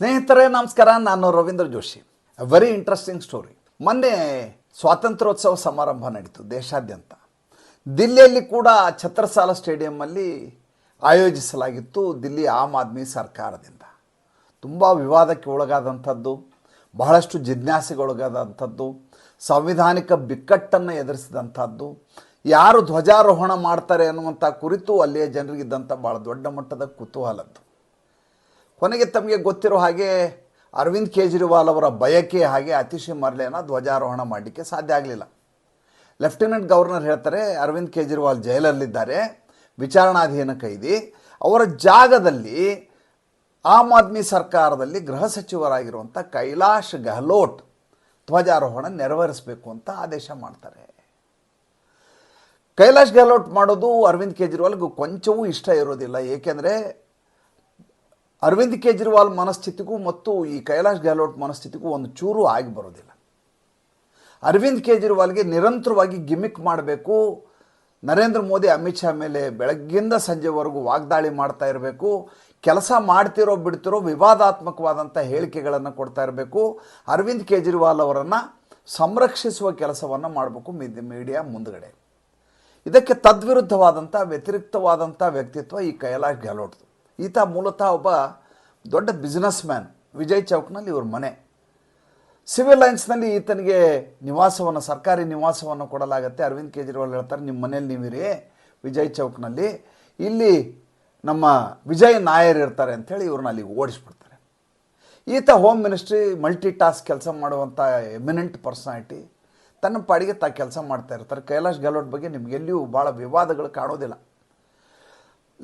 ಸ್ನೇಹಿತರೆ, ನಮಸ್ಕಾರ. ನಾನು Ravindra Joshi. Very interesting story ಮೊನ್ನೆ ಸ್ವಾತಂತ್ರ್ಯೋತ್ಸವ ಸಮಾರಂಭ ನಡೀತು ದೇಶಾದ್ಯಂತ. ದಿಲ್ಲಿಯಲ್ಲಿ ಕೂಡ ಛತ್ರಸಾಲ ಸ್ಟೇಡಿಯಮ್ಮಲ್ಲಿ ಆಯೋಜಿಸಲಾಗಿತ್ತು ದಿಲ್ಲಿ ಆಮ್ ಆದ್ಮಿ ಸರ್ಕಾರದಿಂದ. ತುಂಬ ವಿವಾದಕ್ಕೆ ಒಳಗಾದಂಥದ್ದು, ಬಹಳಷ್ಟು ಜಿಜ್ಞಾಸೆಗೊಳಗಾದಂಥದ್ದು ಸಂವಿಧಾನಿಕ ಬಿಕ್ಕಟ್ಟನ್ನು ಎದುರಿಸಿದಂಥದ್ದು, ಯಾರು ಧ್ವಜಾರೋಹಣ ಮಾಡ್ತಾರೆ ಅನ್ನುವಂಥ ಕುರಿತು ಅಲ್ಲಿಯ ಜನರಿಗಿದ್ದಂಥ ಭಾಳ ದೊಡ್ಡ ಮಟ್ಟದ ಕುತೂಹಲದ್ದು. ಕೊನೆಗೆ ತಮಗೆ ಗೊತ್ತಿರೋ ಹಾಗೆ ಅರವಿಂದ್ ಕೇಜ್ರಿವಾಲ್ ಅವರ ಬಯಕೆ ಹಾಗೆ ಅತಿಶಿ ಮರ್ಲೆನ ಧ್ವಜಾರೋಹಣ ಮಾಡಲಿಕ್ಕೆ ಸಾಧ್ಯ ಆಗಲಿಲ್ಲ. ಲೆಫ್ಟಿನೆಂಟ್ ಗವರ್ನರ್ ಹೇಳ್ತಾರೆ, ಅರವಿಂದ್ ಕೇಜ್ರಿವಾಲ್ ಜೈಲಲ್ಲಿದ್ದಾರೆ, ವಿಚಾರಣಾಧೀನ ಕೈದಿ. ಅವರ ಜಾಗದಲ್ಲಿ ಆಮ್ ಆದ್ಮಿ ಸರ್ಕಾರದಲ್ಲಿ ಗೃಹ ಸಚಿವರಾಗಿರುವಂಥ ಕೈಲಾಶ್ ಗೆಹ್ಲೋಟ್ ಧ್ವಜಾರೋಹಣ ನೆರವೇರಿಸಬೇಕು ಅಂತ ಆದೇಶ ಮಾಡ್ತಾರೆ. ಕೈಲಾಶ್ ಗೆಹ್ಲೋಟ್ ಮಾಡೋದು ಅರವಿಂದ್ ಕೇಜ್ರಿವಾಲ್ಗೂ ಕೊಂಚವೂ ಇಷ್ಟ ಇರೋದಿಲ್ಲ. ಏಕೆಂದರೆ ಅರವಿಂದ್ ಕೇಜ್ರಿವಾಲ್ ಮನಸ್ಥಿತಿಗೂ ಮತ್ತು ಈ ಕೈಲಾಶ್ ಗೆಹ್ಲೋಟ್ ಮನಸ್ಥಿತಿಗೂ ಒಂದು ಚೂರು ಆಗಿ ಬರೋದಿಲ್ಲ. ಅರವಿಂದ್ ಕೇಜ್ರಿವಾಲ್ಗೆ ನಿರಂತರವಾಗಿ ಗಿಮಿಕ್ ಮಾಡಬೇಕು. ನರೇಂದ್ರ ಮೋದಿ, ಅಮಿತ್ ಶಾ ಮೇಲೆ ಬೆಳಗ್ಗಿಂದ ಸಂಜೆವರೆಗೂ ವಾಗ್ದಾಳಿ ಮಾಡ್ತಾ ಇರಬೇಕು. ಕೆಲಸ ಮಾಡ್ತಿರೋ ಬಿಡ್ತಿರೋ ವಿವಾದಾತ್ಮಕವಾದಂಥ ಹೇಳಿಕೆಗಳನ್ನು ಕೊಡ್ತಾ ಇರಬೇಕು. ಅರವಿಂದ್ ಕೇಜ್ರಿವಾಲ್ ಅವರನ್ನು ಸಂರಕ್ಷಿಸುವ ಕೆಲಸವನ್ನು ಮಾಡಬೇಕು ಮೀಡಿಯಾ ಮುಂದುಗಡೆ. ಇದಕ್ಕೆ ತದ್ವಿರುದ್ಧವಾದಂಥ, ವ್ಯತಿರಿಕ್ತವಾದಂಥ ವ್ಯಕ್ತಿತ್ವ ಈ ಕೈಲಾಶ್ ಗೆಹ್ಲೋಟ್ದು. ಈತ ಮೂಲತಃ ಒಬ್ಬ ದೊಡ್ಡ ಬಿಸ್ನೆಸ್ ಮ್ಯಾನ್ ವಿಜಯ್ ಚೌಕ್ನಲ್ಲಿ ಇವ್ರ ಮನೆ. ಸಿವಿಲ್ ಲೈನ್ಸ್ನಲ್ಲಿ ಈತನಿಗೆ ನಿವಾಸವನ್ನು, ಸರ್ಕಾರಿ ನಿವಾಸವನ್ನು ಕೊಡಲಾಗುತ್ತೆ. ಅರವಿಂದ್ ಕೇಜ್ರಿವಾಲ್ ಹೇಳ್ತಾರೆ, ನಿಮ್ಮ ಮನೇಲಿ ನೀವಿರಿ ವಿಜಯ್ ಚೌಕ್ನಲ್ಲಿ. ಇಲ್ಲಿ ನಮ್ಮ ವಿಜಯ್ ನಾಯರ್ ಇರ್ತಾರೆ ಅಂಥೇಳಿ ಇವ್ರನ್ನ ಅಲ್ಲಿಗೆ ಓಡಿಸ್ಬಿಡ್ತಾರೆ. ಈತ ಹೋಮ್ ಮಿನಿಸ್ಟ್ರಿ ಮಲ್ಟಿ ಟಾಸ್ಕ್ ಕೆಲಸ ಮಾಡುವಂಥ ಎಮಿನೆಂಟ್ ಪರ್ಸನಾಲಿಟಿ ತನ್ನ ಪಾಡಿಗೆ ತಾ ಕೆಲಸ ಮಾಡ್ತಾ ಇರ್ತಾರೆ. ಕೈಲಾಶ್ ಗೆಹ್ಲೋಟ್ ಬಗ್ಗೆ ನಿಮ್ಗೆ ಎಲ್ಲಿಯೂ ಭಾಳ ವಿವಾದಗಳು ಕಾಣೋದಿಲ್ಲ.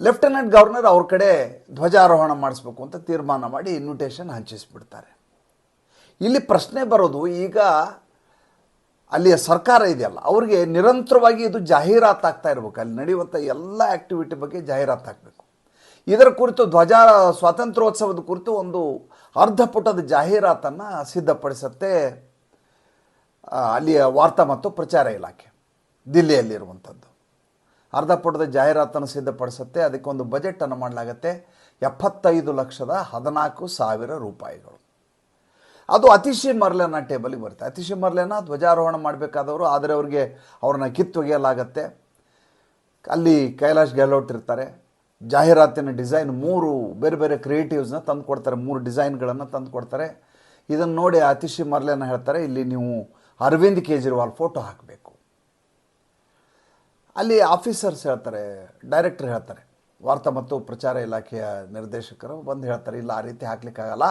ಲೆಫ್ಟಿನೆಂಟ್ ಗವರ್ನರ್ ಅವ್ರ ಕಡೆ ಧ್ವಜಾರೋಹಣ ಮಾಡಿಸ್ಬೇಕು ಅಂತ ತೀರ್ಮಾನ ಮಾಡಿ ಇನ್ವಿಟೇಷನ್ ಹಂಚಿಸ್ಬಿಡ್ತಾರೆ. ಇಲ್ಲಿ ಪ್ರಶ್ನೆ ಬರೋದು, ಈಗ ಅಲ್ಲಿಯ ಸರ್ಕಾರ ಇದೆಯಲ್ಲ, ಅವ್ರಿಗೆ ನಿರಂತರವಾಗಿ ಇದು ಜಾಹೀರಾತಾಗ್ತಾ ಇರಬೇಕು. ಅಲ್ಲಿ ನಡೆಯುವಂಥ ಎಲ್ಲ ಆ್ಯಕ್ಟಿವಿಟಿ ಬಗ್ಗೆ ಜಾಹೀರಾತು ಹಾಕಬೇಕು ಇದರ ಕುರಿತು ಧ್ವಜ ಸ್ವಾತಂತ್ರ್ಯೋತ್ಸವದ ಕುರಿತು ಒಂದು ಅರ್ಧ ಪುಟದ ಜಾಹೀರಾತನ್ನು ಸಿದ್ಧಪಡಿಸುತ್ತೆ ಅಲ್ಲಿಯ ವಾರ್ತಾ ಮತ್ತು ಪ್ರಚಾರ ಇಲಾಖೆ, ದಿಲ್ಲಿಯಲ್ಲಿರುವಂಥದ್ದು. ಅರ್ಧ ಪುಟದ ಜಾಹೀರಾತನ್ನು ಸಿದ್ಧಪಡಿಸುತ್ತೆ. ಅದಕ್ಕೊಂದು ಬಜೆಟನ್ನು ಮಾಡಲಾಗತ್ತೆ. ಎಪ್ಪತ್ತೈದು ಲಕ್ಷದ ಹದಿನಾಲ್ಕು ಸಾವಿರ ರೂಪಾಯಿಗಳು. ಅದು ಅತಿಶಿ ಮರ್ಲೆನ ಟೇಬಲಿಗೆ ಬರುತ್ತೆ. ಅತಿಶಿ ಮರ್ಲೆನ ಧ್ವಜಾರೋಹಣ ಮಾಡಬೇಕಾದವರು, ಆದರೆ ಅವ್ರಿಗೆ ಅವ್ರನ್ನ ಕಿತ್ತೊಗೆಯಲಾಗತ್ತೆ. ಅಲ್ಲಿ ಕೈಲಾಶ್ ಗೆಹ್ಲೋಟ್ ಇರ್ತಾರೆ. ಜಾಹೀರಾತಿನ ಡಿಸೈನ್ ಮೂರು ಬೇರೆ ಬೇರೆ ಕ್ರಿಯೇಟಿವ್ಸ್ನ ತಂದು ಕೊಡ್ತಾರೆ. ಮೂರು ಡಿಸೈನ್ಗಳನ್ನು ತಂದು ಕೊಡ್ತಾರೆ. ಇದನ್ನು ನೋಡಿ ಅತಿಶಿ ಮರ್ಲೆನ ಹೇಳ್ತಾರೆ. ಇಲ್ಲಿ ನೀವು ಅರವಿಂದ್ ಕೇಜ್ರಿವಾಲ್ ಫೋಟೋ ಹಾಕಬೇಕು. ಅಲ್ಲಿ ಆಫೀಸರ್ಸ್ ಹೇಳ್ತಾರೆ, ಡೈರೆಕ್ಟರ್ ಹೇಳ್ತಾರೆ. ವಾರ್ತಾ ಮತ್ತು ಪ್ರಚಾರ ಇಲಾಖೆಯ ನಿರ್ದೇಶಕರು ಬಂದು ಹೇಳ್ತಾರೆ, ಇಲ್ಲ ಆ ರೀತಿ ಹಾಕ್ಲಿಕ್ಕಾಗಲ್ಲ,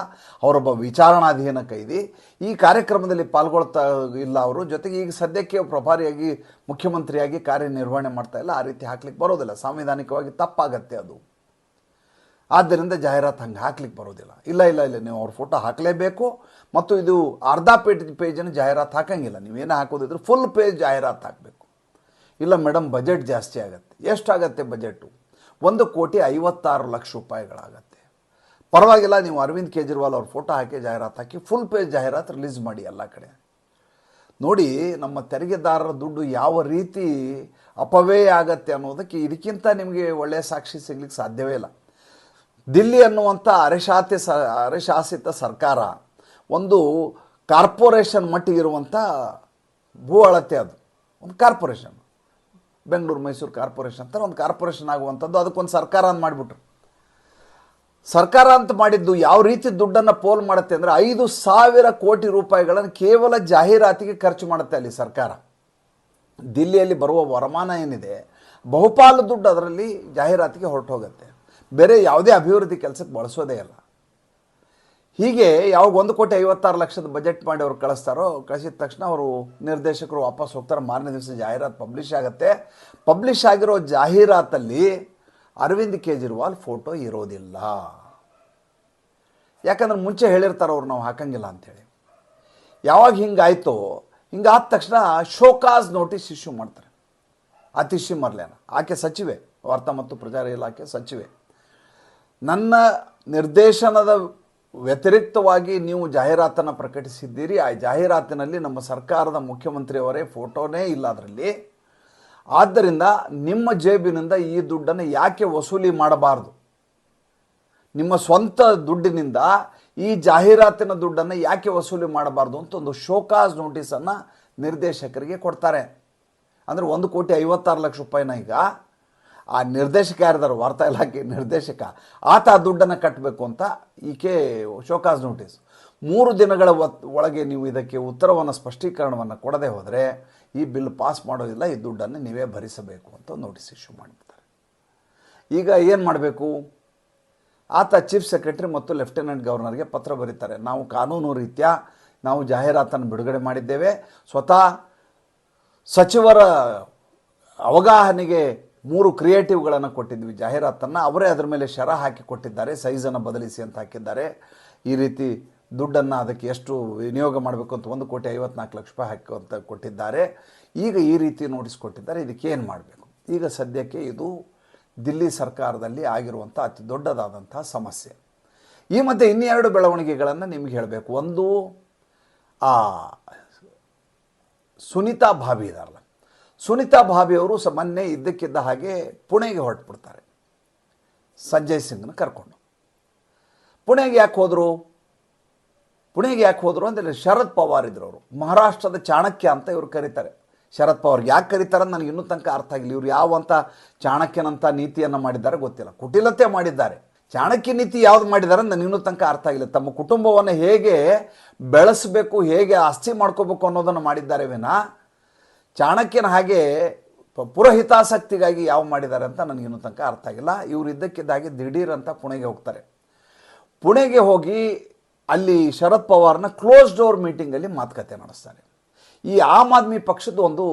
ಅವರೊಬ್ಬ ವಿಚಾರಣಾಧೀನ ಕೈದಿ. ಈ ಕಾರ್ಯಕ್ರಮದಲ್ಲಿ ಪಾಲ್ಗೊಳ್ತಾ ಇಲ್ಲ ಅವರು. ಜೊತೆಗೆ ಈಗ ಸದ್ಯಕ್ಕೆ ಪ್ರಭಾರಿಯಾಗಿ ಮುಖ್ಯಮಂತ್ರಿಯಾಗಿ ಕಾರ್ಯನಿರ್ವಹಣೆ ಮಾಡ್ತಾ ಇಲ್ಲ, ಆ ರೀತಿ ಹಾಕ್ಲಿಕ್ಕೆ ಬರೋದಿಲ್ಲ. ಸಾಂವಿಧಾನಿಕವಾಗಿ ತಪ್ಪಾಗತ್ತೆ ಅದು. ಆದ್ದರಿಂದ ಜಾಹೀರಾತು ಹಂಗೆ ಹಾಕ್ಲಿಕ್ಕೆ ಬರೋದಿಲ್ಲ. ಇಲ್ಲ ಇಲ್ಲ ಇಲ್ಲ, ನೀವು ಅವ್ರ ಫೋಟೋ ಹಾಕಲೇಬೇಕು. ಮತ್ತು ಇದು ಅರ್ಧ ಪೇಜ್ ಪೇಜನ್ನು ಜಾಹೀರಾತು ಹಾಕಂಗಿಲ್ಲ. ನೀವೇನು ಹಾಕೋದಿದ್ರೆ ಫುಲ್ ಪೇಜ್ ಜಾಹೀರಾತು ಹಾಕಬೇಕು. ಇಲ್ಲ ಮೇಡಮ್ ಬಜೆಟ್ ಜಾಸ್ತಿ ಆಗುತ್ತೆ. ಎಷ್ಟಾಗತ್ತೆ ಬಜೆಟು ಒಂದು ಕೋಟಿ ಐವತ್ತಾರು ಲಕ್ಷ ರೂಪಾಯಿಗಳಾಗತ್ತೆ. ಪರವಾಗಿಲ್ಲ, ನೀವು ಅರವಿಂದ್ ಕೇಜ್ರಿವಾಲ್ ಅವ್ರ ಫೋಟೋ ಹಾಕಿ ಜಾಹೀರಾತು ಹಾಕಿ ಫುಲ್ ಪೇಜ್ ಜಾಹೀರಾತು ರಿಲೀಸ್ ಮಾಡಿ ಎಲ್ಲ ಕಡೆ. ನೋಡಿ, ನಮ್ಮ ತೆರಿಗೆದಾರರ ದುಡ್ಡು ಯಾವ ರೀತಿ ಅಪವ್ಯಯ ಆಗತ್ತೆ ಅನ್ನೋದಕ್ಕೆ ಇದಕ್ಕಿಂತ ನಿಮಗೆ ಒಳ್ಳೆಯ ಸಾಕ್ಷಿ ಸಿಗ್ಲಿಕ್ಕೆ ಸಾಧ್ಯವೇ ಇಲ್ಲ. ದಿಲ್ಲಿ ಅನ್ನುವಂಥ ಅರೆಶಾತಿ ಸ, ಅರೆಶಾಸಿತ ಸರ್ಕಾರ, ಒಂದು ಕಾರ್ಪೊರೇಷನ್ ಮಟ್ಟಿಗಿರುವಂಥ ಭೂ ಅಳತೆ ಅದು. ಒಂದು ಕಾರ್ಪೊರೇಷನ್. ಬೆಂಗಳೂರು ಮೈಸೂರು ಕಾರ್ಪೊರೇಷನ್ ಅಂತ ಒಂದು ಕಾರ್ಪೊರೇಷನ್ ಆಗುವಂಥದ್ದು, ಅದಕ್ಕೊಂದು ಸರ್ಕಾರ ಅಂತ ಮಾಡಿಬಿಟ್ರು. ಸರ್ಕಾರ ಅಂತ ಮಾಡಿದ್ದು ಯಾವ ರೀತಿ ದುಡ್ಡನ್ನು ಪೋಲ್ ಮಾಡುತ್ತೆ ಅಂದರೆ ಐದು ಸಾವಿರ ಕೋಟಿ ರೂಪಾಯಿಗಳನ್ನು ಕೇವಲ ಜಾಹೀರಾತಿಗೆ ಖರ್ಚು ಮಾಡುತ್ತೆ ಅಲ್ಲಿ ಸರ್ಕಾರ. ದಿಲ್ಲಿಯಲ್ಲಿ ಬರುವ ವರಮಾನ ಏನಿದೆ, ಬಹುಪಾಲು ದುಡ್ಡು ಅದರಲ್ಲಿ ಜಾಹೀರಾತಿಗೆ ಹೊರಟು ಹೋಗುತ್ತೆ ಬೇರೆ ಯಾವುದೇ ಅಭಿವೃದ್ಧಿ ಕೆಲಸಕ್ಕೆ ಬಳಸೋದೇ ಇಲ್ಲ. ಹೀಗೆ ಯಾವಾಗ ಒಂದು ಕೋಟಿ ಐವತ್ತಾರು ಲಕ್ಷದ ಬಜೆಟ್ ಮಾಡಿ ಅವ್ರು ಕಳಿಸ್ತಾರೋ, ಕಳಿಸಿದ ತಕ್ಷಣ ಅವರು ನಿರ್ದೇಶಕರು ವಾಪಸ್ ಹೋಗ್ತಾರೆ. ಮಾರನೇ ದಿವಸ ಜಾಹೀರಾತು ಪಬ್ಲಿಷ್ ಆಗುತ್ತೆ. ಪಬ್ಲಿಷ್ ಆಗಿರೋ ಜಾಹೀರಾತಲ್ಲಿ ಅರವಿಂದ್ ಕೇಜ್ರಿವಾಲ್ ಫೋಟೋ ಇರೋದಿಲ್ಲ. ಯಾಕಂದ್ರೆ ಮುಂಚೆ ಹೇಳಿರ್ತಾರೆ ಅವ್ರು, ನಾವು ಹಾಕಂಗಿಲ್ಲ ಅಂಥೇಳಿ. ಯಾವಾಗ ಹಿಂಗಾಯ್ತೋ, ಹಿಂಗಾದ ತಕ್ಷಣ ಶೋಕಾಸ್ ನೋಟಿಸ್ ಇಶ್ಯೂ ಮಾಡ್ತಾರೆ. ಅತಿಶಿ ಮರ್ಲೇನ. ಆಕೆ ಸಚಿವೆ, ವಾರ್ತಾ ಮತ್ತು ಪ್ರಚಾರ ಇಲಾಖೆ ಸಚಿವೆ. ನನ್ನ ನಿರ್ದೇಶನದ ವ್ಯತಿರಿಕ್ತವಾಗಿ ನೀವು ಜಾಹೀರಾತನ್ನು ಪ್ರಕಟಿಸಿದ್ದೀರಿ. ಆ ಜಾಹೀರಾತಿನಲ್ಲಿ ನಮ್ಮ ಸರ್ಕಾರದ ಮುಖ್ಯಮಂತ್ರಿಯವರೇ ಫೋಟೋನೇ ಇಲ್ಲ ಅದರಲ್ಲಿ. ಆದ್ದರಿಂದ ನಿಮ್ಮ ಜೇಬಿನಿಂದ ಈ ದುಡ್ಡನ್ನು ಯಾಕೆ ವಸೂಲಿ ಮಾಡಬಾರ್ದು? ನಿಮ್ಮ ಸ್ವಂತ ದುಡ್ಡಿನಿಂದ ಈ ಜಾಹೀರಾತಿನ ದುಡ್ಡನ್ನು ಯಾಕೆ ವಸೂಲಿ ಮಾಡಬಾರ್ದು ಅಂತ ಒಂದು ಶೋಕಾಸ್ ನೋಟಿಸನ್ನು ನಿರ್ದೇಶಕರಿಗೆ ಕೊಡ್ತಾರೆ. ಅಂದರೆ ಒಂದು ಕೋಟಿ ಐವತ್ತಾರು ಲಕ್ಷ ರೂಪಾಯಿನ ಈಗ ಆ ನಿರ್ದೇಶಕ ಯಾರಿದ್ದಾರೆ ವಾರ್ತಾ ಇಲಾಖೆ ನಿರ್ದೇಶಕ, ಆತ ಆ ದುಡ್ಡನ್ನು ಕಟ್ಟಬೇಕು ಅಂತ ಈಕೆ ಶೋಕಾಸ್ ನೋಟಿಸ್. ಮೂರು ದಿನಗಳ ಒಳಗೆ ನೀವು ಇದಕ್ಕೆ ಉತ್ತರವನ್ನು, ಸ್ಪಷ್ಟೀಕರಣವನ್ನು ಕೊಡದೆ ಹೋದರೆ ಈ ಬಿಲ್ ಪಾಸ್ ಮಾಡೋದಿಲ್ಲ, ಈ ದುಡ್ಡನ್ನು ನೀವೇ ಭರಿಸಬೇಕು ಅಂತ ನೋಟಿಸ್ ಇಶ್ಯೂ ಮಾಡಿಬಿಡ್ತಾರೆ. ಈಗ ಏನು ಮಾಡಬೇಕು? ಆತ ಚೀಫ್ ಸೆಕ್ರೆಟರಿ ಮತ್ತು ಲೆಫ್ಟಿನೆಂಟ್ ಗವರ್ನರ್ಗೆ ಪತ್ರ ಬರೀತಾರೆ. ನಾವು ಕಾನೂನು ರೀತ್ಯ ನಾವು ಜಾಹೀರಾತನ್ನು ಬಿಡುಗಡೆ ಮಾಡಿದ್ದೇವೆ. ಸ್ವತಃ ಸಚಿವರ ಅವಗಾಹನೆಗೆ ಮೂರು ಕ್ರಿಯೇಟಿವ್ಗಳನ್ನು ಕೊಟ್ಟಿದ್ವಿ. ಜಾಹೀರಾತನ್ನು ಅವರೇ ಅದರ ಮೇಲೆ ಶರ ಹಾಕಿ ಕೊಟ್ಟಿದ್ದಾರೆ, ಸೈಜನ್ನು ಬದಲಿಸಿ ಅಂತ ಹಾಕಿದ್ದಾರೆ. ಈ ರೀತಿ ದುಡ್ಡನ್ನು ಅದಕ್ಕೆ ಎಷ್ಟು ವಿನಿಯೋಗ ಮಾಡಬೇಕು ಅಂತ ಒಂದು ಕೋಟಿ ಐವತ್ನಾಲ್ಕು ಲಕ್ಷ ರೂಪಾಯಿ ಹಾಕಿ ಅಂತ ಕೊಟ್ಟಿದ್ದಾರೆ. ಈಗ ಈ ರೀತಿ ನೋಟಿಸ್ ಕೊಟ್ಟಿದ್ದಾರೆ, ಇದಕ್ಕೆ ಏನು ಮಾಡಬೇಕು? ಈಗ ಸದ್ಯಕ್ಕೆ ಇದು ದಿಲ್ಲಿ ಸರ್ಕಾರದಲ್ಲಿ ಆಗಿರುವಂಥ ಅತಿ ದೊಡ್ಡದಾದಂಥ ಸಮಸ್ಯೆ. ಈ ಮಧ್ಯೆ ಇನ್ನೆರಡು ಬೆಳವಣಿಗೆಗಳನ್ನು ನಿಮಗೆ ಹೇಳಬೇಕು. ಒಂದು, ಆ, ಸುನೀತಾ ಭಾಬಿ ಇದಾರಲ್ಲ ಸುನೀತಾ ಭಾಬಿಯವರು ಮೊನ್ನೆ ಇದ್ದಕ್ಕಿದ್ದ ಹಾಗೆ ಪುಣೆಗೆ ಹೊರಟ್ಬಿಡ್ತಾರೆ. ಸಂಜಯ್ ಸಿಂಗ್ನ ಕರ್ಕೊಂಡು. ಪುಣೆಗೆ ಯಾಕೆ ಹೋದರು? ಪುಣೆಗೆ ಯಾಕೆ ಹೋದರು ಅಂದರೆ ಶರದ್ ಪವಾರ್ ಇದ್ರು ಅವರು. ಮಹಾರಾಷ್ಟ್ರದ ಚಾಣಕ್ಯ ಅಂತ ಇವರು ಕರೀತಾರೆ. ಶರದ್ ಪವಾರ್ ಯಾಕೆ ಕರೀತಾರೆ ನನಗೆ ಇನ್ನೂ ತನಕ ಅರ್ಥ ಆಗಿಲ್ಲ. ಇವರು ಯಾವ ಅಂತ ಚಾಣಕ್ಯನಂಥ ನೀತಿಯನ್ನು ಮಾಡಿದ್ದಾರೆ ಗೊತ್ತಿಲ್ಲ. ಕುಟಿಲತೆ ಮಾಡಿದ್ದಾರೆ. ಚಾಣಕ್ಯ ನೀತಿ ಯಾವ್ದು ಮಾಡಿದ್ದಾರೆ ನನಗೆ ಇನ್ನೂ ತನಕ ಅರ್ಥ ಆಗಿಲ್ಲ. ತಮ್ಮ ಕುಟುಂಬವನ್ನು ಹೇಗೆ ಬೆಳೆಸಬೇಕು, ಹೇಗೆ ಆಸ್ತಿ ಮಾಡ್ಕೋಬೇಕು ಅನ್ನೋದನ್ನು ಮಾಡಿದ್ದಾರೆ ವಿನ ಚಾಣಕ್ಯನ ಹಾಗೆ ಪುರಹಿತಾಸಕ್ತಿಗಾಗಿ ಯಾವ ಮಾಡಿದ್ದಾರೆ ಅಂತ ನನಗಿನ್ನೂ ತನಕ ಅರ್ಥ ಆಗಿಲ್ಲ. ಇವರು ಇದ್ದಕ್ಕಿದ್ದ ಹಾಗೆ ದಿಢೀರ್ ಅಂತ ಪುಣೆಗೆ ಹೋಗ್ತಾರೆ. ಪುಣೆಗೆ ಹೋಗಿ ಅಲ್ಲಿ ಶರದ್ ಪವಾರ್ನ ಕ್ಲೋಸ್ ಡೋರ್ ಮೀಟಿಂಗಲ್ಲಿ ಮಾತುಕತೆ ನಡೆಸ್ತಾರೆ. ಈ ಆಮ್ ಆದ್ಮಿ ಪಕ್ಷದ ಒಂದು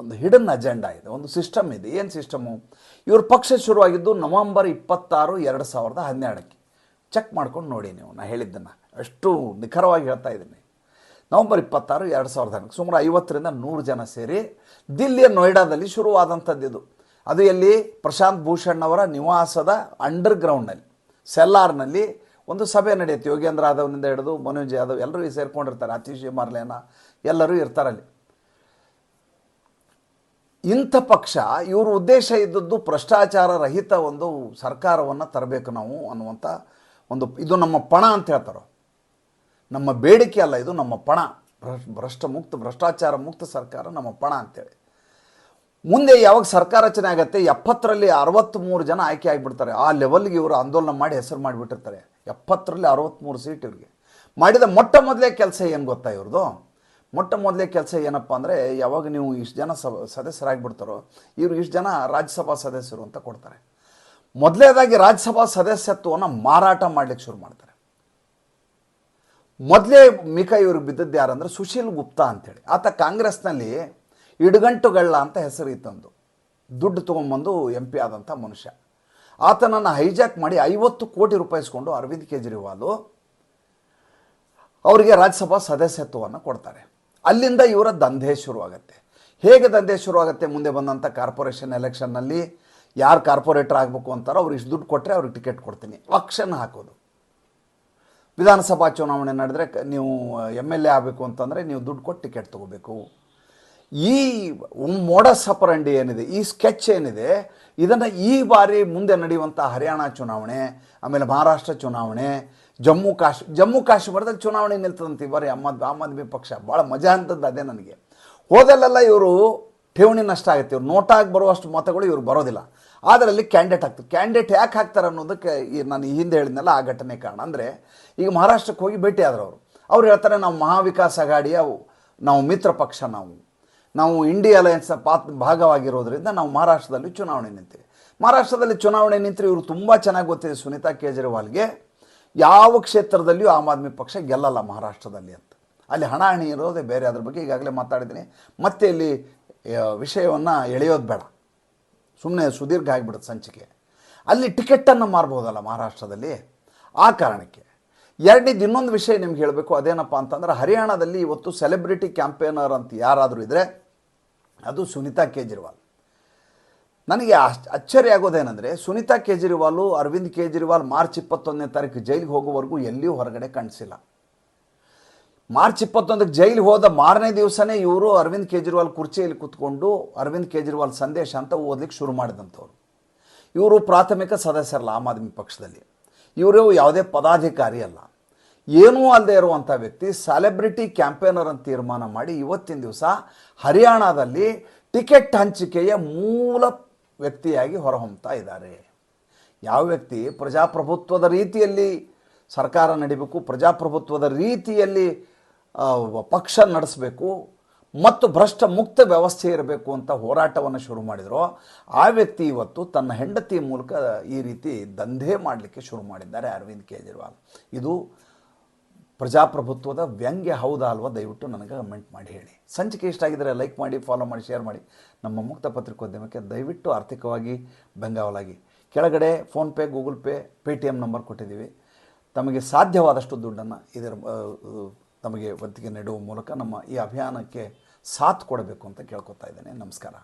ಒಂದು ಹಿಡನ್ ಅಜೆಂಡಾ ಇದೆ, ಒಂದು ಸಿಸ್ಟಮ್ ಇದೆ. ಏನು ಸಿಸ್ಟಮು ಇವ್ರ ಪಕ್ಷ ಶುರುವಾಗಿದ್ದು ನವಂಬರ್ ಇಪ್ಪತ್ತಾರು, ಎರಡು ಸಾವಿರದ ಹನ್ನೆರಡಕ್ಕೆ. ಚೆಕ್ ಮಾಡ್ಕೊಂಡು ನೋಡಿ ನೀವು ನಾನು ಹೇಳಿದ್ದನ್ನು. ಅಷ್ಟು ನಿಖರವಾಗಿ ಹೇಳ್ತಾ ಇದ್ದೀನಿ. ನವೆಂಬರ್ ಇಪ್ಪತ್ತಾರು ಎರಡು ಸಾವಿರದ ಹನ್ನೊಂದು ಸುಮಾರು ಐವತ್ತರಿಂದ ನೂರು ಜನ ಸೇರಿ ದಿಲ್ಲಿಯ ನೋಯ್ಡಾದಲ್ಲಿ ಇದು. ಅದು ಎಲ್ಲಿ? ಪ್ರಶಾಂತ್ ಭೂಷಣ್ ಅವರ ನಿವಾಸದ ಅಂಡರ್ ಗ್ರೌಂಡ್ನಲ್ಲಿ ಸೆಲ್ಲಾರ್ನಲ್ಲಿ ಒಂದು ಸಭೆ ನಡೆಯುತ್ತೆ. ಯೋಗೇಂದ್ರ ಯಾದವ್ನಿಂದ ಹಿಡಿದು ಮನೋಜ್ ಯಾದವ್ ಎಲ್ಲರೂ ಸೇರ್ಕೊಂಡಿರ್ತಾರೆ. ಅತೀಶ್ ಮಾರ್ಲೇನ ಎಲ್ಲರೂ ಇರ್ತಾರಲ್ಲಿ ಇಂಥ ಪಕ್ಷ, ಇವ್ರ ಉದ್ದೇಶ ಇದ್ದದ್ದು ಭ್ರಷ್ಟಾಚಾರ ರಹಿತ ಒಂದು ಸರ್ಕಾರವನ್ನು ತರಬೇಕು ನಾವು ಅನ್ನುವಂಥ ಒಂದು ಇದು ನಮ್ಮ ಪಣ ಅಂತ ಹೇಳ್ತಾರೆ. ನಮ್ಮ ಬೇಡಿಕೆ ಅಲ್ಲ, ಇದು ನಮ್ಮ ಪಣ. ಭ್ರಷ್ ಭ್ರಷ್ಟ ಮುಕ್ತ ಭ್ರಷ್ಟಾಚಾರ ಮುಕ್ತ ಸರ್ಕಾರ ನಮ್ಮ ಪಣ ಅಂತೇಳಿ. ಮುಂದೆ ಯಾವಾಗ ಸರ್ಕಾರ ರಚನೆ ಆಗುತ್ತೆ, ಎಪ್ಪತ್ತರಲ್ಲಿ ಅರವತ್ತ್ಮೂರು ಜನ ಆಯ್ಕೆ ಆಗಿಬಿಡ್ತಾರೆ. ಆ ಲೆವೆಲ್ಗೆ ಇವರು ಆಂದೋಲನ ಮಾಡಿ ಹೆಸರು ಮಾಡಿಬಿಟ್ಟಿರ್ತಾರೆ. ಎಪ್ಪತ್ತರಲ್ಲಿ ಅರವತ್ತ್ಮೂರು ಸೀಟ್ ಇವ್ರಿಗೆ. ಮಾಡಿದ ಮೊಟ್ಟ ಮೊದಲೇ ಕೆಲಸ ಏನು ಗೊತ್ತಾ ಇವ್ರದ್ದು ಮೊಟ್ಟ ಮೊದಲೇ ಕೆಲಸ ಏನಪ್ಪ ಅಂದರೆ, ಯಾವಾಗ ನೀವು ಇಷ್ಟು ಜನ ಸಭ, ಸದಸ್ಯರಾಗಿಬಿಡ್ತಾರೋ, ಇವರು ಇಷ್ಟು ಜನ ರಾಜ್ಯಸಭಾ ಸದಸ್ಯರು ಅಂತ ಕೊಡ್ತಾರೆ. ಮೊದಲೇದಾಗಿ ರಾಜ್ಯಸಭಾ ಸದಸ್ಯತ್ವವನ್ನು ಮಾರಾಟ ಮಾಡಲಿಕ್ಕೆ ಶುರು ಮಾಡ್ತಾರೆ. ಮೊದಲೇ ಮಿಕ ಇವ್ರಿಗೆ ಬಿದ್ದದ್ದು ಯಾರಂದ್ರೆ ಸುಶೀಲ್ ಗುಪ್ತಾ ಅಂತೇಳಿ. ಆತ ಕಾಂಗ್ರೆಸ್ನಲ್ಲಿ ಇಡುಗಂಟುಗಳ್ಳ ಅಂತ ಹೆಸರು ಇತ್ತಂದು. ದುಡ್ಡು ತೊಗೊಂಬಂದು ಎಂ ಪಿ ಆದಂಥ ಮನುಷ್ಯ. ಆತನನ್ನು ಹೈಜಾಕ್ ಮಾಡಿ ಐವತ್ತು ಕೋಟಿ ರೂಪಾಯಿ ಇಸ್ಕೊಂಡು ಅರವಿಂದ್ ಕೇಜ್ರಿವಾಲ್ ಅವರಿಗೆ ರಾಜ್ಯಸಭಾ ಸದಸ್ಯತ್ವವನ್ನು ಕೊಡ್ತಾರೆ. ಅಲ್ಲಿಂದ ಇವರ ದಂಧೆ ಶುರುವಾಗುತ್ತೆ. ಹೇಗೆ ದಂಧೆ ಶುರುವಾಗುತ್ತೆ ಮುಂದೆ ಬಂದಂಥ ಕಾರ್ಪೊರೇಷನ್ ಎಲೆಕ್ಷನ್ನಲ್ಲಿ? ಯಾರು ಕಾರ್ಪೊರೇಟರ್ ಆಗಬೇಕು ಅಂತಾರೋ ಅವ್ರು ಇಷ್ಟು ದುಡ್ಡು ಕೊಟ್ಟರೆ ಅವ್ರಿಗೆ ಟಿಕೆಟ್ ಕೊಡ್ತೀನಿ. ಆಕ್ಷನ್ ಹಾಕೋದು. ವಿಧಾನಸಭಾ ಚುನಾವಣೆ ನಡೆದರೆ ನೀವು ಎಂ ಎಲ್ ಎ ಆಗಬೇಕು ಅಂತಂದರೆ ನೀವು ದುಡ್ಡು ಕೊಟ್ಟು ಟಿಕೆಟ್ ತೊಗೋಬೇಕು. ಈ ಮೋಡಸ್ ಅಪರಂಡಿ ಏನಿದೆ, ಈ ಸ್ಕೆಚ್ ಏನಿದೆ, ಇದನ್ನು ಈ ಬಾರಿ ಮುಂದೆ ನಡೆಯುವಂಥ ಹರಿಯಾಣ ಚುನಾವಣೆ, ಆಮೇಲೆ ಮಹಾರಾಷ್ಟ್ರ ಚುನಾವಣೆ, ಜಮ್ಮು ಕಾಶ್, ಜಮ್ಮು ಕಾಶ್ಮೀರದಲ್ಲಿ ಚುನಾವಣೆ ನಿಲ್ತದಂತ ಈ ಬಾರಿ ಆಮ್ ಆದ್, ಆಮ್ ಆದ್ಮಿ ಪಕ್ಷ. ಭಾಳ ಮಜಾ ಅಂತದ್ದು ಅದೇ ನನಗೆ. ಹೋದಲ್ಲೆಲ್ಲ ಇವರು ಠೇವಣಿ ನಷ್ಟ ಆಗುತ್ತೆ. ಇವರು ನೋಟಾಗಿ ಬರುವಷ್ಟು ಮತಗಳು ಇವರು ಬರೋದಿಲ್ಲ. ಆದರೆ ಅಲ್ಲಿ ಕ್ಯಾಂಡಿಡೇಟ್ ಆಗ್ತದೆ. ಕ್ಯಾಂಡಿಡೇಟ್ ಯಾಕೆ ಹಾಕ್ತಾರೆ ಅನ್ನೋದಕ್ಕೆ ನಾನು ಹಿಂದೆ ಹೇಳಿದ್ನಲ್ಲ ಆ ಘಟನೆ ಕಾರಣ. ಅಂದರೆ ಈಗ ಮಹಾರಾಷ್ಟ್ರಕ್ಕೆ ಹೋಗಿ ಭೇಟಿ ಆದ್ರು ಅವರು. ಅವ್ರು ಹೇಳ್ತಾರೆ, ನಾವು ಮಹಾವಿಕಾಸ್ ಅಘಾಡಿಯ ನಾವು ಮಿತ್ರ ಪಕ್ಷ ನಾವು. ನಾವು ಇಂಡಿಯಾ ಅಲಯನ್ಸ್ನ ಪಾತ್, ಭಾಗವಾಗಿರೋದ್ರಿಂದ ನಾವು ಮಹಾರಾಷ್ಟ್ರದಲ್ಲಿ ಚುನಾವಣೆ ನಿಂತೀವಿ. ಮಹಾರಾಷ್ಟ್ರದಲ್ಲಿ ಚುನಾವಣೆ ನಿಂತರೆ ಇವರು ತುಂಬ ಚೆನ್ನಾಗಿ ಗೊತ್ತಿದೆ ಸುನೀತಾ ಕೇಜ್ರಿವಾಲ್ಗೆ. ಯಾವ ಕ್ಷೇತ್ರದಲ್ಲಿಯೂ ಆಮ್ ಆದ್ಮಿ ಪಕ್ಷ ಗೆಲ್ಲಲ್ಲ ಮಹಾರಾಷ್ಟ್ರದಲ್ಲಿ ಅಂತ. ಅಲ್ಲಿ ಹಣಾಹಣಿ ಇರೋದೇ ಬೇರೆ. ಅದ್ರ ಬಗ್ಗೆ ಈಗಾಗಲೇ ಮಾತಾಡಿದ್ದೀನಿ. ಮತ್ತೆ ಇಲ್ಲಿ ವಿಷಯವನ್ನು ಎಳೆಯೋದು ಬೇಡ. ಸುಮ್ಮನೆ ಸುದೀರ್ಘ ಆಗಿಬಿಡುತ್ತೆ ಸಂಚಿಕೆ. ಅಲ್ಲಿ ಟಿಕೆಟನ್ನು ಮಾರ್ಬೋದಲ್ಲ ಮಹಾರಾಷ್ಟ್ರದಲ್ಲಿ? ಆ ಕಾರಣಕ್ಕೆ. ಎರಡನೇದು ಇನ್ನೊಂದು ವಿಷಯ ನಿಮ್ಗೆ ಹೇಳಬೇಕು, ಅದೇನಪ್ಪ ಅಂತಂದ್ರೆ ಹರಿಯಾಣದಲ್ಲಿ ಇವತ್ತು ಸೆಲೆಬ್ರಿಟಿ ಕ್ಯಾಂಪೇನರ್ ಅಂತ ಯಾರಾದರೂ ಇದ್ದರೆ ಅದು ಸುನೀತಾ ಕೇಜ್ರಿವಾಲ್. ನನಗೆ ಆಶ್ಚ ಅಚ್ಚರಿ ಆಗೋದೇನೆಂದರೆ, ಸುನೀತಾ ಕೇಜ್ರಿವಾಲು, ಅರವಿಂದ್ ಕೇಜ್ರಿವಾಲ್ ಮಾರ್ಚ್ ಇಪ್ಪತ್ತೊಂದನೇ ತಾರೀಕು ಜೈಲಿಗೆ ಹೋಗೋವರೆಗೂ ಎಲ್ಲಿಯೂ ಹೊರಗಡೆ ಕಾಣಿಸಿಲ್ಲ. ಮಾರ್ಚ್ ಇಪ್ಪತ್ತೊಂದಕ್ಕೆ ಜೈಲಿಗೆ ಹೋದ ಮಾರನೇ ದಿವಸನೇ ಇವರು ಅರವಿಂದ್ ಕೇಜ್ರಿವಾಲ್ ಕುರ್ಚಿಯಲ್ಲಿ ಕೂತ್ಕೊಂಡು ಅರವಿಂದ್ ಕೇಜ್ರಿವಾಲ್ ಸಂದೇಶ ಅಂತ ಓದಲಿಕ್ಕೆ ಶುರು ಮಾಡಿದಂಥವ್ರು. ಇವರು ಪ್ರಾಥಮಿಕ ಸದಸ್ಯರಲ್ಲ ಆಮ್ ಆದ್ಮಿ ಪಕ್ಷದಲ್ಲಿ. ಇವರು ಯಾವುದೇ ಪದಾಧಿಕಾರಿ ಅಲ್ಲ. ಏನೂ ಅಲ್ಲದೆ ಇರುವಂಥ ವ್ಯಕ್ತಿ ಸೆಲೆಬ್ರಿಟಿ ಕ್ಯಾಂಪೇನರ್ ಅಂತ ತೀರ್ಮಾನ ಮಾಡಿ ಇವತ್ತಿನ ದಿವಸ ಹರಿಯಾಣದಲ್ಲಿ ಟಿಕೆಟ್ ಹಂಚಿಕೆಯ ಮೂಲ ವ್ಯಕ್ತಿಯಾಗಿ ಹೊರಹೊಮ್ತಾ ಇದ್ದಾರೆ. ಯಾವ ವ್ಯಕ್ತಿ? ಪ್ರಜಾಪ್ರಭುತ್ವದ ರೀತಿಯಲ್ಲಿ ಸರ್ಕಾರ ನಡಿಬೇಕು, ಪ್ರಜಾಪ್ರಭುತ್ವದ ರೀತಿಯಲ್ಲಿ ಪಕ್ಷ ನಡೆಸಬೇಕು ಮತ್ತು ಭ್ರಷ್ಟ ಮುಕ್ತ ವ್ಯವಸ್ಥೆ ಇರಬೇಕು ಅಂತ ಹೋರಾಟವನ್ನು ಶುರು ಮಾಡಿದರು. ಆ ವ್ಯಕ್ತಿ ಇವತ್ತು ತನ್ನ ಹೆಂಡತಿ ಮೂಲಕ ಈ ರೀತಿ ದಂಧೆ ಮಾಡಲಿಕ್ಕೆ ಶುರು ಮಾಡಿದ್ದಾರೆ ಅರವಿಂದ್ ಕೇಜ್ರಿವಾಲ್. ಇದು ಪ್ರಜಾಪ್ರಭುತ್ವದ ವ್ಯಂಗ್ಯ ಹೌದಾ ಅಲ್ವಾ? ದಯವಿಟ್ಟು ನನಗೆ ಕಮೆಂಟ್ ಮಾಡಿ ಹೇಳಿ. ಸಂಚಿಕೆ ಇಷ್ಟ ಆಗಿದರೆ ಲೈಕ್ ಮಾಡಿ, ಫಾಲೋ ಮಾಡಿ, ಶೇರ್ ಮಾಡಿ. ನಮ್ಮ ಮುಕ್ತ ಪತ್ರಿಕೋದ್ಯಮಕ್ಕೆ ದಯವಿಟ್ಟು ಆರ್ಥಿಕವಾಗಿ ಬೆಂಗಾವಲಾಗಿ. ಕೆಳಗಡೆ PhonePe Google Pay Paytm number ಕೊಟ್ಟಿದ್ದೀವಿ. ತಮಗೆ ಸಾಧ್ಯವಾದಷ್ಟು ದುಡ್ಡನ್ನು ಇದರ ತಮಗೆ ಒತ್ತಿಗೆ ನೀಡುವ ಮೂಲಕ ನಮ್ಮ ಈ ಅಭಿಯಾನಕ್ಕೆ ಸಾಥ್ ಕೊಡಬೇಕು ಅಂತ ಕೇಳ್ಕೊತಾ ಇದ್ದೇನೆ. ನಮಸ್ಕಾರ.